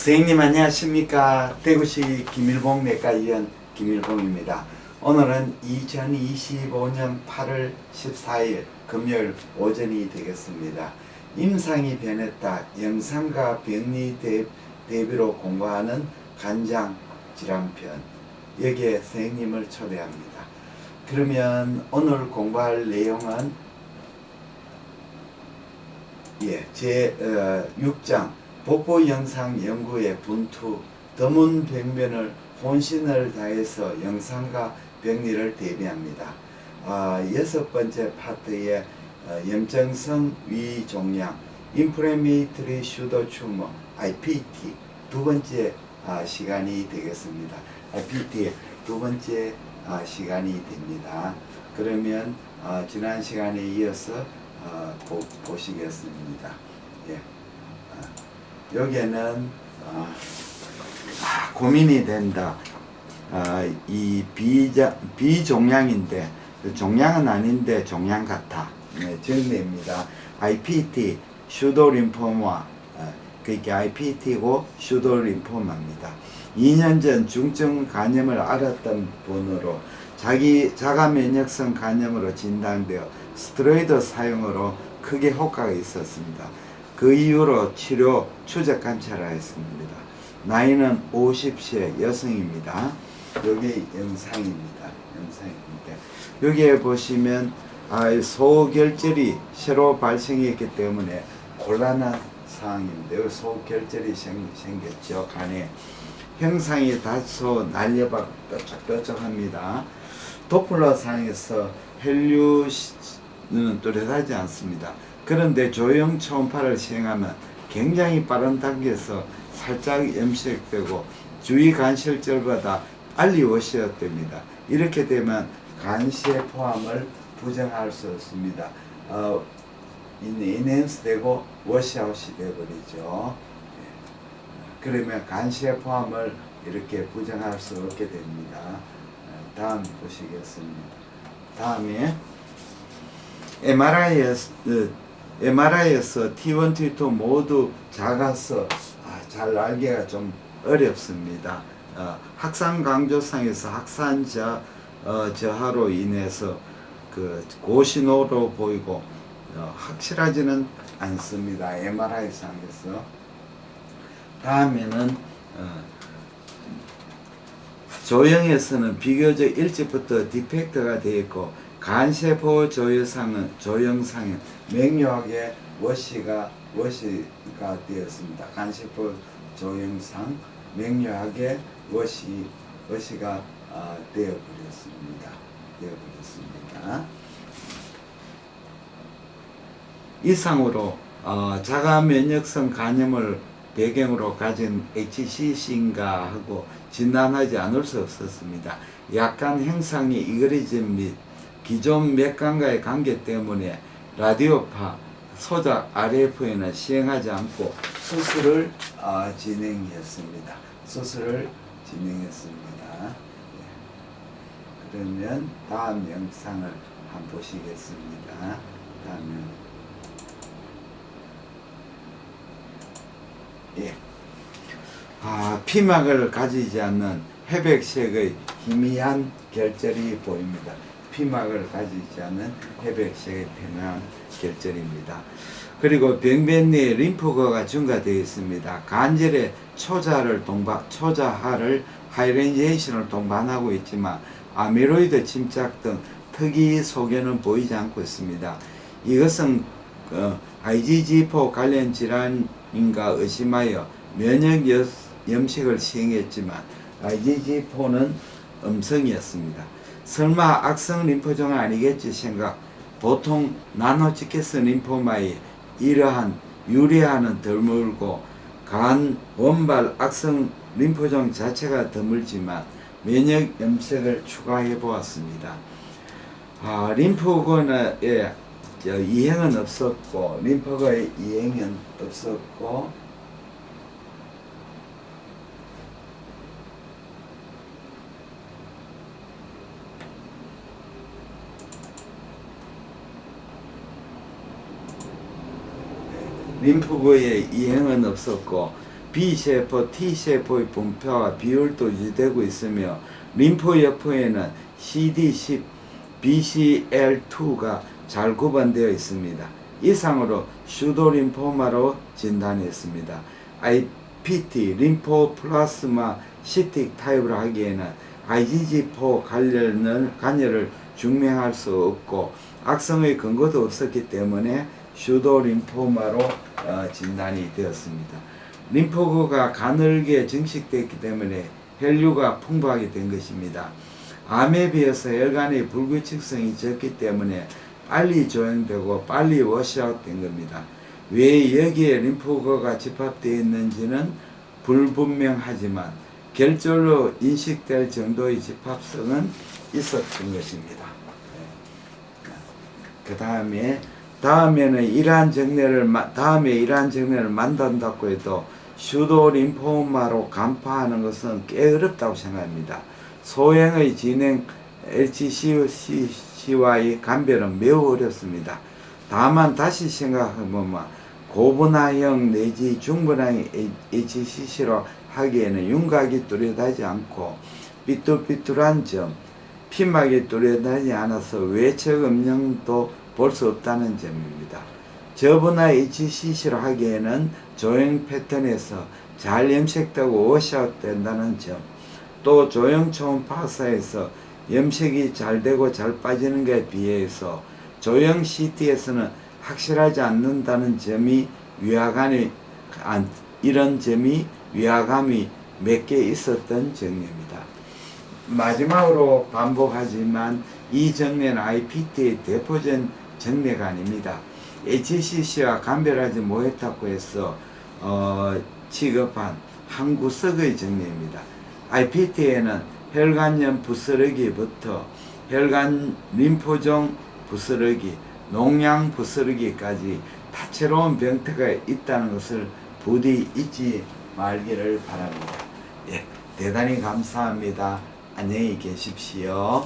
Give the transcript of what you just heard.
선생님 안녕하십니까? 대구시 김일봉 내과의원 김일봉입니다. 오늘은 2025년 8월 14일 금요일 오전이 되겠습니다. 임상이 변했다. 영상과 병리 대, 대비로 공부하는 간장 질환편. 여기에 선생님을 초대합니다. 그러면 오늘 공부할 내용은? 예, 제 어, 6장 복부 영상 연구의 분투 드문 벽면을 혼신을 다해서 영상과 병리를 대비합니다. 아, 여섯 번째 파트의 어, 염증성 위종양 인프레미트리 슈더 튜머 IPT 두 번째 아, 시간이 되겠습니다. IPT 두 번째 아, 시간이 됩니다. 그러면 아, 지난 시간에 이어서 아, 보, 보시겠습니다. 예. 아, 여기에는 아, 아, 고민이 된다. 아, 이 비자, 비종양인데 종양은 아닌데 종양 같아. 네, 정리입니다. IPT 슈도림포마 어, 그게 IPT고 슈도림포마입니다. 2년 전 중증 간염을 앓았던 분으로 자기 자가 면역성 간염으로 진단되어 스테로이드 사용으로 크게 효과가 있었습니다. 그 이후로 치료 추적 관찰을 했습니다. 나이는 50세 여성입니다. 여기 영상입니다. 영상입니다. 여기에 보시면 아, 소결절이 새로 발생했기 때문에 곤란한. 여기 소결절이 생, 생겼죠. 간에 형상이 다소 날려박 뾰족뾰족합니다. 도플러 상에서 헬류는 뚜렷하지 않습니다. 그런데 조형 초음파를 시행하면 굉장히 빠른 단계에서 살짝 염색되고 주위 간실절보다 빨리 워시어됩니다. 이렇게 되면 간시의 포함을 부정할 수 없습니다. 어, 인핸스 되고 워시아웃이 되어버리죠. 예. 그러면 간시의 포함을 이렇게 부정할 수 없게 됩니다. 어, 다음 보시겠습니다. 다음에 MRI에서, MRI에서 T1, T2 모두 작아서 아, 잘 알기가 좀 어렵습니다. 어, 확산 강조상에서 저, 어, 저하로 인해서 그 고신호로 보이고 어, 확실하지는 않습니다. MRI 상에서 다음에는 어, 조형에서는 비교적 일찍부터 디펙트가 되어 있고 간세포 조형상은 조형상은 명료하게 워시가 워시가 되었습니다. 간세포 조형상 명료하게 워시 워시가 어, 되어 버렸습니다. 되어 버렸습니다. 이상으로 어, 자가 면역성 간염을 배경으로 가진 HCC인가 하고 진단하지 않을 수 없었습니다. 약간 형상이 이그리즘 및 기존 맥관과의 관계 때문에 라디오파 소작 RF에는 시행하지 않고 수술을 어, 진행했습니다. 수술을 진행했습니다. 예. 그러면 다음 영상을 한번 보시겠습니다. 다음 예. 아, 피막을 가지지 않는 회백색의 희미한 결절이 보입니다. 피막을 가지지 않는 회백색의 희미한 결절입니다. 그리고 병변 내에 림프거가 증가되어 있습니다. 간절의 초자를 동반, 초자하를 하이렌제이션을 동반하고 있지만 아미로이드 침착 등 특이 소견은 보이지 않고 있습니다. 이것은 어, IgG4 관련 질환인가 의심하여 면역 여- 염색을 시행했지만 IgG4는 음성이었습니다. 설마 악성 림포종은 아니겠지 생각. 보통 나노치케스 림포마에 이러한 유래하는 드물고 간 원발 악성 림포종 자체가 드물지만 면역 염색을 추가해 보았습니다. 아, 림프건의 저 이행은 없었고 림프의 이행은 없었고 림프구에 이행은 없었고 B세포, T세포의 분포와 비율도 유지되고 있으며 림프 여포에는 CD10, BCL2가 잘 구분되어 있습니다. 이상으로 슈도림포마로 진단했습니다. IPT, 림포플라스마 시틱 타입을 하기에는 IgG4 관련을, 간열을 증명할 수 없고 악성의 근거도 없었기 때문에 슈도 림포마로 어, 진단이 되었습니다. 림포구가 가늘게 증식됐기 때문에 혈류가 풍부하게 된 것입니다. 암에 비해서 혈관의 불규칙성이 적기 때문에 빨리 조형되고 빨리 워시아웃 된 겁니다. 왜 여기에 림포구가 집합되어 있는지는 불분명하지만 결절로 인식될 정도의 집합성은 있었던 것입니다. 그 다음에 다음에는 이러한 정례를 마- 다음에 이러한 정례를 만든다고 해도 슈도 림포마로 간파하는 것은 꽤 어렵다고 생각합니다. 소행의 진행 LGC와의 감별은 매우 어렵습니다. 다만 다시 생각해보면 고분화형 내지 중분화형 HCC로 하기에는 윤곽이 뚜렷하지 않고 삐뚤삐뚤한 점, 피막이 뚜렷하지 않아서 외척 음영도 볼 수 없다는 점입니다. 저분화 HCC로 하기에는 조형 패턴에서 잘 염색되고 워시아웃 된다는 점, 또 조형 초음파사에서 염색이 잘 되고 잘 빠지는 것에 비해서 조형 CT에서는 확실하지 않는다는 점이 위화감이 안- 이런 점이 위화감이 몇 개 있었던 정례입니다. 마지막으로 반복하지만 이 정례는 IPT의 대표적 정례가 아닙니다. HCC와 감별하지 못했다고 해서 어, 취급한 한 구석의 정례입니다. IPT에는 혈관염 부스러기부터 혈관 림포종 부스러기, 농양 부스러기까지 다채로운 병태가 있다는 것을 부디 잊지 말기를 바랍니다. 예, 대단히 감사합니다. 안녕히 계십시오.